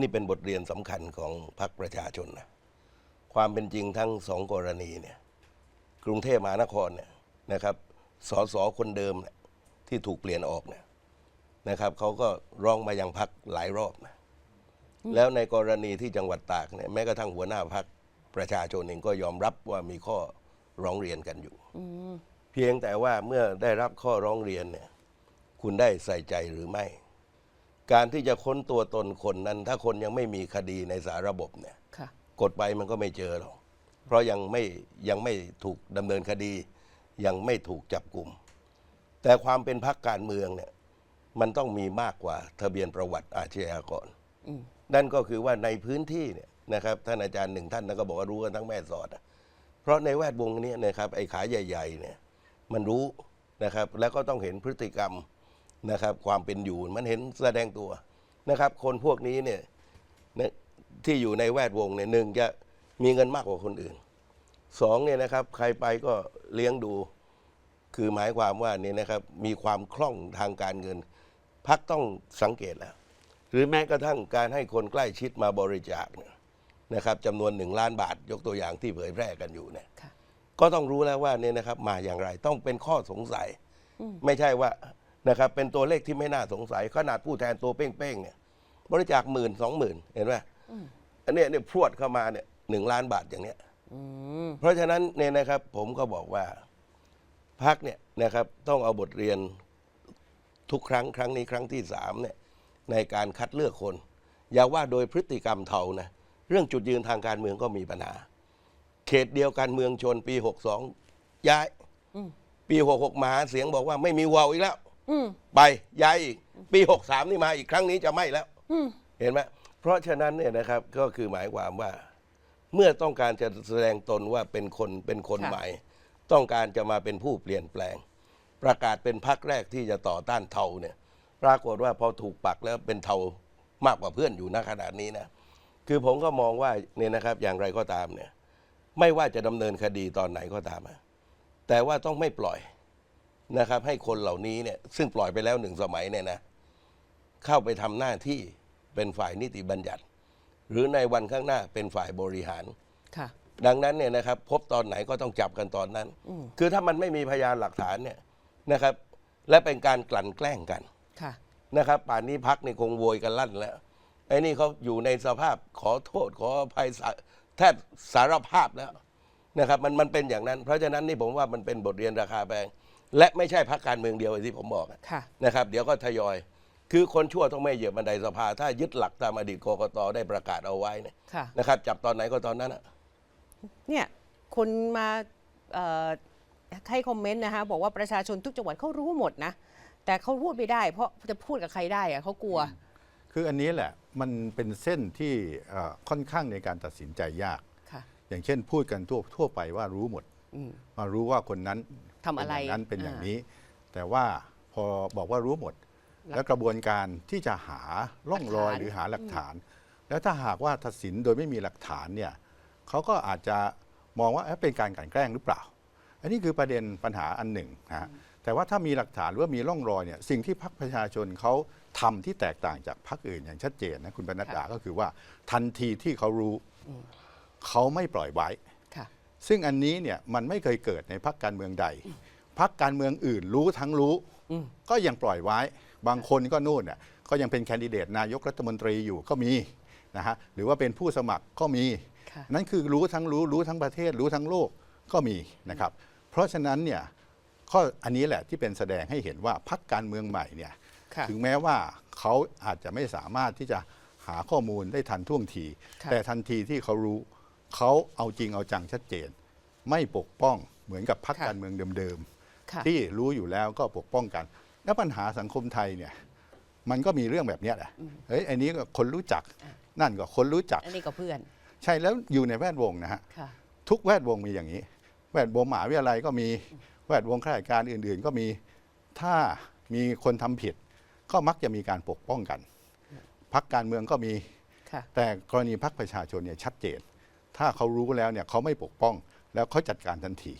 นี่เป็นบทเรียนสำคัญของพรรคประชาชนนะความเป็นจริงทั้งสองกรณีเนี่ยกรุงเทพมหานครเนี่ยนะครับสสคนเดิมเนี่ยที่ถูกเปลี่ยนออกเนี่ยนะครับเขาก็ร้องมายังพักหลายรอบนะแล้วในกรณีที่จังหวัดตากเนี่ยแม้กระทั่งหัวหน้าพักประชาชนเองก็ยอมรับว่ามีข้อร้องเรียนกันอยู่เพียงแต่ว่าเมื่อได้รับข้อร้องเรียนเนี่ยคุณได้ใส่ใจหรือไม่ การที่จะค้นตัวตนคนนั้น ถ้าคนยังไม่มีคดีในสาระบบเนี่ยค่ะ กดไปมันก็ไม่เจอหรอกเพราะยังไม่ยังไม่ถูกดำเนินคดี ยังไม่ถูกจับกลุ่ม แต่ความเป็นพักการเมืองเนี่ยมันต้องมีมากกว่าทะเบียนประวัติอาชญากรอืม นั่นก็คือว่าในพื้นที่เนี่ยนะครับท่านอาจารย์หนึ่งท่านนะก็บอกว่ารู้กันทั้งแม่สอดอะเพราะในแวดวงเนี้นะครับไอ้ขาใหญ่ ๆ เนี่ยมันรู้นะครับแล้วก็ต้องเห็นพฤติกรรม นะครับ ความเป็นอยู่มันเห็นแสดงตัวนะครับ คนพวกนี้เนี่ยนะที่อยู่ในแวดวงเนี่ยหนึ่งจะมีเงินมากกว่าคนอื่นสองเนี่ยนะครับใครไปก็เลี้ยงดู คือหมายความว่าเนี่ยนะครับมีความคล่องทางการเงิน พักต้องสังเกตแล้ว หรือแม้กระทั่งการให้คนใกล้ชิดมาบริจาคเนี่ยนะครับจำนวนหนึ่งล้านบาท ยกตัวอย่างที่เผยแพร่กันอยู่เนี่ยค่ะก็ต้องรู้แล้วว่าเนี่ยนะครับมาอย่างไรต้องเป็นข้อสงสัย ไม่ใช่ว่า นะครับเป็นตัวเลขที่ไม่น่าสงสัย ขนาดผู้แทนตัวเป้งๆเนี่ยบริจาคหมื่นสองหมื่นเห็นไหมอันเนี้ยเนี่ยพรวดเข้ามาเนี่ยหนึ่งล้านบาทอย่างเนี้ยอืมเพราะฉะนั้นเนี่ยนะครับผมก็บอกว่าพักเนี่ยนะครับต้องเอาบทเรียนทุกครั้งครั้งนี้ครั้งที่สามเนี่ยในการคัดเลือกคน อย่าว่าโดยพฤติกรรมเทานะเรื่องจุดยืนทางการเมืองก็มีปัญหา เขตเดียวกันเมืองชนปี 62 ย้ายอืมปี 66มาหาเสียงบอกว่าไม่มีวาวอีกแล้ว อืม ไปย้ายอีก ปี 63 นี่มาอีกครั้งนี้จะไม่แล้ว อืม เห็นไหมเพราะฉะนั้นเนี่ยนะครับก็คือหมายความว่า เมื่อต้องการจะแสดงตนว่าเป็นคนเป็นคนค่ะ ใหม่ ต้องการจะมาเป็นผู้เปลี่ยนแปลง ประกาศเป็นพรรคแรกที่จะต่อต้านเทาเนี่ย ปรากฏว่าพอถูกปักแล้วเป็นเทามากกว่าเพื่อนอยู่ณขนาดนี้นะ คือผมก็มองว่าเนี่ยนะครับอย่างไรก็ตามเนี่ย ไม่ว่าจะดำเนินคดีตอนไหนก็ตามอะแต่ว่าต้องไม่ปล่อย นะครับ ให้คนเหล่านี้เนี่ยซึ่งปล่อยไปแล้วหนึ่งสมัยเนี่ยนะเข้าไปทำหน้าที่เป็นฝ่ายนิติบัญญัติ หรือในวันข้างหน้าเป็นฝ่ายบริหารค่ะดังนั้นเนี่ยนะครับ พบตอนไหนก็ต้องจับกันตอนนั้นอืมคือถ้ามันไม่มีพยานหลักฐานเนี่ยนะครับ และเป็นการกลั่นแกล้งกันค่ะนะครับ ป่านนี้พักนี่คงโวยกันลั่นแล้วไอ้นี่เขาอยู่ในสภาพขอโทษขออภัยสาแทบสารภาพแล้วนะครับ มันมันเป็นอย่างนั้น เพราะฉะนั้นนี่ผมว่ามันเป็นบทเรียนราคาแพง และไม่ใช่พักการเมืองเดียวอย่างที่ผมบอกอะค่ะ นะครับเดี๋ยวก็ทยอย คือคนชั่วต้องไม่เหยียบบันไดสภา ถ้ายึดหลักตามอดีตกกตได้ประกาศเอาไว้เนี่ยค่ะ นะครับจับตอนไหนก็ตอนนั้นอะ เนี่ยคนมาเอ่อให้คอมเมนต์นะคะบอกว่าประชาชนทุกจังหวัดเขารู้หมดนะ แต่เขาพูดไม่ได้ เพราะจะพูดกับใครได้อะเขากลัว คืออันนี้แหละมันเป็นเส้นที่เอ่อค่อนข้างในการตัดสินใจยาก ค่ะ อย่างเช่นพูดกันทั่วทั่วไปว่ารู้หมดอื มมารู้ว่าคนนั้นทำอะไรเป็นอย่างนั้นเป็นอย่างอ่านี้นี้ แต่ว่าพอบอกว่ารู้หมดหลักแล้วกระบวนการที่จะหาร่องรอยหลักฐานหรือหาหลักฐาน แล้วถ้าหากว่าตัดสินโดยไม่มีหลักฐานเนี่ยเขาก็อาจจะมองว่าเอ๊ะเป็นการกลั่นแกล้งหรือเปล่า อันนี้คือประเด็นปัญหาอันหนึ่งนะฮะแต่ว่าถ้ามีหลักฐานหรือว่ามีร่องรอยเนี่ยสิ่งที่พรรคประชาชนเขาทำที่แตกต่างจากพรรคอื่นอย่างชัดเจนนะคุณบรรณดาก็คือว่าทันทีที่เขารู้เขาไม่ปล่อยไว้ค่ะ ซึ่งอันนี้เนี่ยมันไม่เคยเกิดในพรรคการเมืองใดพรรคการเมืองอื่นรู้ทั้งรู้อืมก็ยังปล่อยไว้ บางคนก็นู่นน่ะก็ยังเป็นแคนดิเดตนายกรัฐมนตรีอยู่ก็มีนะฮะหรือว่าเป็นผู้สมัครก็มีค่ะนั่นคือรู้ทั้งรู้รู้ทั้งประเทศรู้ทั้งโลกก็มีนะครับ เพราะฉะนั้นเนี่ยข้ออันนี้แหละที่เป็นแสดงให้เห็นว่าพรรคการเมืองใหม่เนี่ยค่ะถึงแม้ว่าเขาอาจจะไม่สามารถที่จะหาข้อมูลได้ทันท่วงทีค่ะแต่ทันทีที่เขารู้ เขาเอาจริงเอาจังชัดเจน ไม่ปกป้องเหมือนกับพรรคการเมืองเดิมค่ะๆที่รู้อยู่แล้วก็ปกป้องกัน แล้วปัญหาสังคมไทยเนี่ยมันก็มีเรื่องแบบเนี้ยแหละเฮ้ยอันนี้ก็คนรู้จักนั่นก็คนรู้จักอันนี้ก็เพื่อน ใช่แล้วอยู่ในแวดวงนะฮะค่ะทุกแวดวงมีอย่างนี้ แวดวงมหาวิทยาลัยก็มีแวดวงข้าราชการอื่น ๆ ก็มีถ้ามีคนทำผิด ก็มักจะมีการปกป้องกันพักการเมืองก็มีค่ะแต่กรณีพักประชาชนเนี่ยชัดเจน ถ้าเขารู้แล้วเนี่ยเขาไม่ปกป้องแล้วเขาจัดการทันที